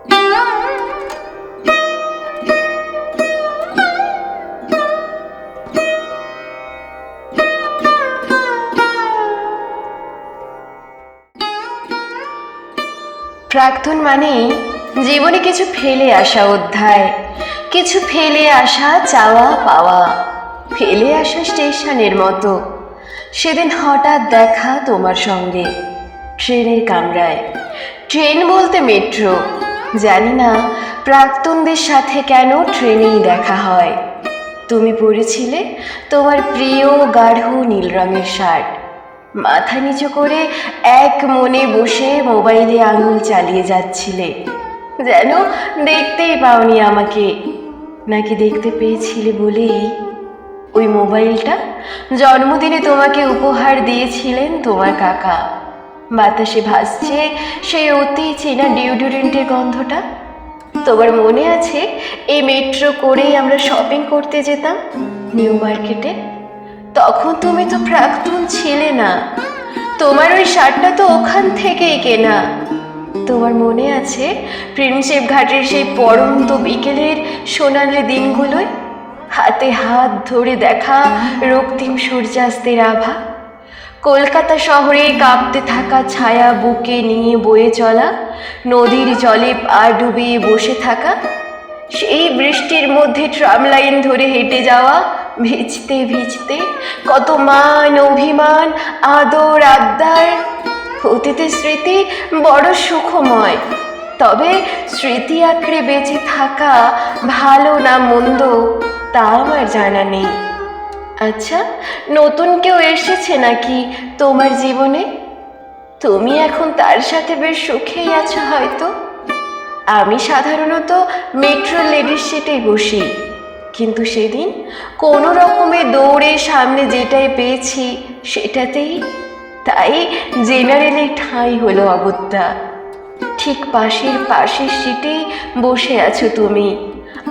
প্রাক্তন মানেই জীবনে কিছু ফেলে আসা অধ্যায়, কিছু ফেলে আসা চাওয়া পাওয়া, ফেলে আসা স্টেশনের মতো। সেদিন হঠাৎ দেখা তোমার সঙ্গে, ট্রেনের কামরায়। ট্রেন বলতে মেট্রো জানি না, প্রাক্তনদের সাথে কেন ট্রেনেই দেখা হয়। তুমি পরেছিলে তোমার প্রিয় গাঢ় নীল রঙের শার্ট। মাথা নিচু করে এক মনে বসে মোবাইলে আঙুল চালিয়ে যাচ্ছিলে। যেন দেখতেই পাওনি আমাকে। নাকি দেখতে পেয়েছিলে বলেই? ওই মোবাইলটা? জন্মদিনে তোমাকে উপহার দিয়েছিলেন তোমার কাকা। বাতাসে ভাসছে, সেই অতি চেনা ডিওডোরেন্টের গন্ধটা। তোমার মনে আছে, এই মেট্রো করেই আমরা শপিং করতে যেতাম নিউ মার্কেটে তখন তুমি তো প্রাক্তন ছিলে না। তোমার ওই শার্টটা তো ওখান থেকেই কেনা। তোমার মনে আছে প্রিন্সেপ ঘাটের সেই পরন্ত বিকেলের সোনালি দিনগুলোয়? হাতে হাত ধরে দেখা রক্তিম সূর্যাস্তের আভা? কলকাতা শহরে কাঁপতে থাকা ছায়া বুকে নিয়ে বয়ে চলা, নদীর জলে পা ডুবিয়ে বসে থাকা, সেই বৃষ্টির মধ্যে ট্রাম লাইন ধরে হেঁটে যাওয়া, ভিজতে ভিজতে কত মান অভিমান, আদর, আবদার। অতীতের স্মৃতি বড় সুখময়, তবে স্মৃতি আঁকড়ে বেঁচে থাকা ভালো না মন্দ তা আমার জানা নেই। আচ্ছা নতুন কেউ এসেছে নাকি তোমার জীবনে? তুমি এখন তার সাথে বেশ সুখেই আছো হয়তো। আমি সাধারণত মেট্রো লেডির সিটেই বসি, কিন্তু সেদিন কোনো রকমে দৌড়ে সামনে যেটাই পেয়েছি সেটাতেই, তাই জেনারেলে ঠাঁই হলো অগত্যা। ঠিক পাশের পাশের সিটেই বসে আছো তুমি।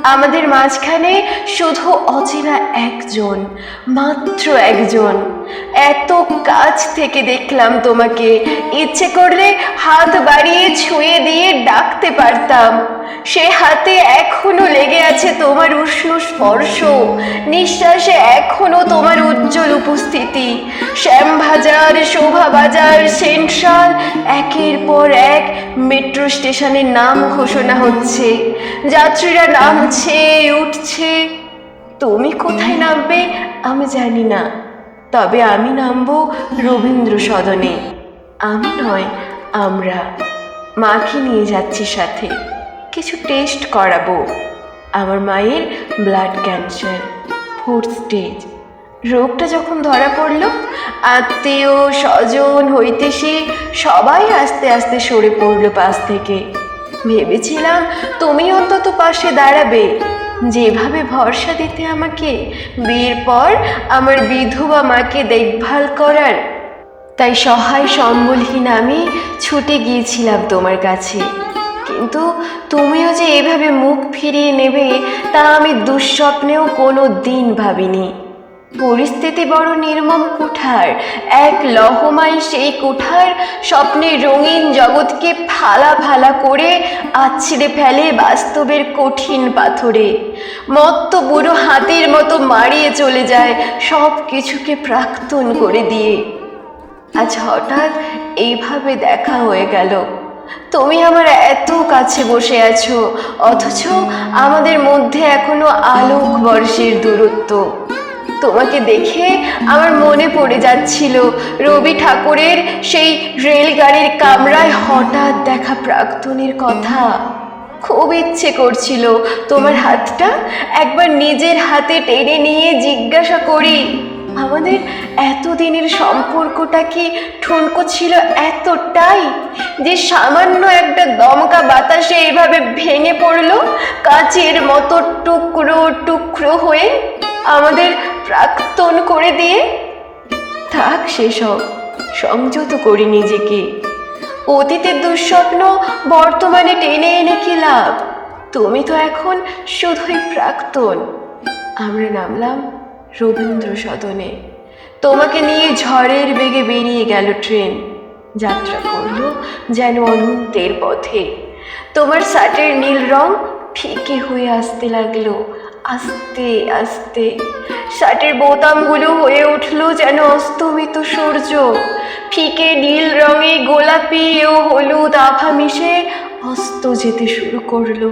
আমাদের মাঝখানে শুধু অচেনা একজন মাত্র একজন। এত কাছ থেকে দেখলাম তোমাকে। ইচ্ছে করলে হাত বাড়িয়ে ছুঁয়ে দিয়ে ডাকতে পারতাম। সে হাতে এখনও লেগে আছে তোমার উষ্ণ স্পর্শ। নিঃশ্বাসে এখনও তোমার উজ্জ্বল উপস্থিতি। শ্যামবাজার, শোভাবাজার সেন্ট্রাল একের পর এক মেট্রো স্টেশনের নাম ঘোষণা হচ্ছে। যাত্রীরা নামছে, উঠছে। তুমি কোথায় নামবে আমি জানি না। তবে আমি নামবো রবীন্দ্র সদনে। আমি নয়, আমরা। মাকে নিয়ে যাচ্ছি সাথে। কিছু টেস্ট করাবো। আমার মায়ের ব্লাড ক্যান্সার, ফোর্থ স্টেজ। রোগটা যখন ধরা পড়ল, আত্মীয়, স্বজন হইতে সে সবাই আস্তে আস্তে সরে পড়ল পাশ থেকে। ভেবেছিলাম, তুমি অন্তত পাশে দাঁড়াবে। যেভাবে ভরসা দিতে আমাকে বিয়ের পর আমার বিধবা মাকে দেখভাল করার, তাই সহায় সম্বলহীন আমি ছুটে গিয়েছিলাম তোমার কাছে। কিন্তু তুমিও যে এভাবে মুখ ফিরিয়ে নেবে তা আমি দুঃস্বপ্নেও কোনো দিন ভাবিনি। পরিস্থিতি বড় নির্মম কুঠার। এক লহমাই সেই কুঠার স্বপ্নের রঙিন জগৎকে ফালা ফালা করে আছড়ে ফেলে বাস্তবের কঠিন পাথরে। মত্ত বুড়ো হাতির মতো মারিয়ে চলে যায় সব কিছুকে প্রাক্তন করে দিয়ে। আজ হঠাৎ এইভাবে দেখা হয়ে গেল। তুমি আমার এত কাছে বসে আছো, অথচ আমাদের মধ্যে এখনও আলোক বর্ষের দূরত্ব। তোমাকে দেখে আমার মনে পড়ে যাচ্ছিল রবি ঠাকুরের সেই রেলগাড়ির কামরায় হঠাৎ দেখা প্রাক্তনের কথা। খুব ইচ্ছে করছিল তোমার হাতটা একবার নিজের হাতে টেনে নিয়ে জিজ্ঞাসা করি, আমাদের এতদিনের সম্পর্কটা কি ঠুনকো ছিল এতটাই যে সামান্য একটা দমকা বাতাসে এভাবে ভেঙে পড়ল, কাচের মতো টুকরো টুকরো হয়ে আমাদের প্রাক্তন করে দিয়ে? থাক সেসব, সংযত করি নিজেকে। অতীতের দুঃস্বপ্ন বর্তমানে টেনে এনে কি লাভ? তুমি তো এখন শুধুই প্রাক্তন। আমরা নামলাম রবীন্দ্র সদনে তোমাকে নিয়ে ঝড়ের বেগে বেরিয়ে গেল ট্রেন। যাত্রা করল যেন অনন্তের পথে। তোমার শার্টের নীল রং ফিকে হয়ে আসতে লাগল। আস্তে আস্তে। শার্টের বোতামগুলো হয়ে উঠল যেন অস্তমিত সূর্য। ফিকে নীল রঙে গোলাপি ও হলুদ আভা মিশে অস্ত যেতে শুরু করল।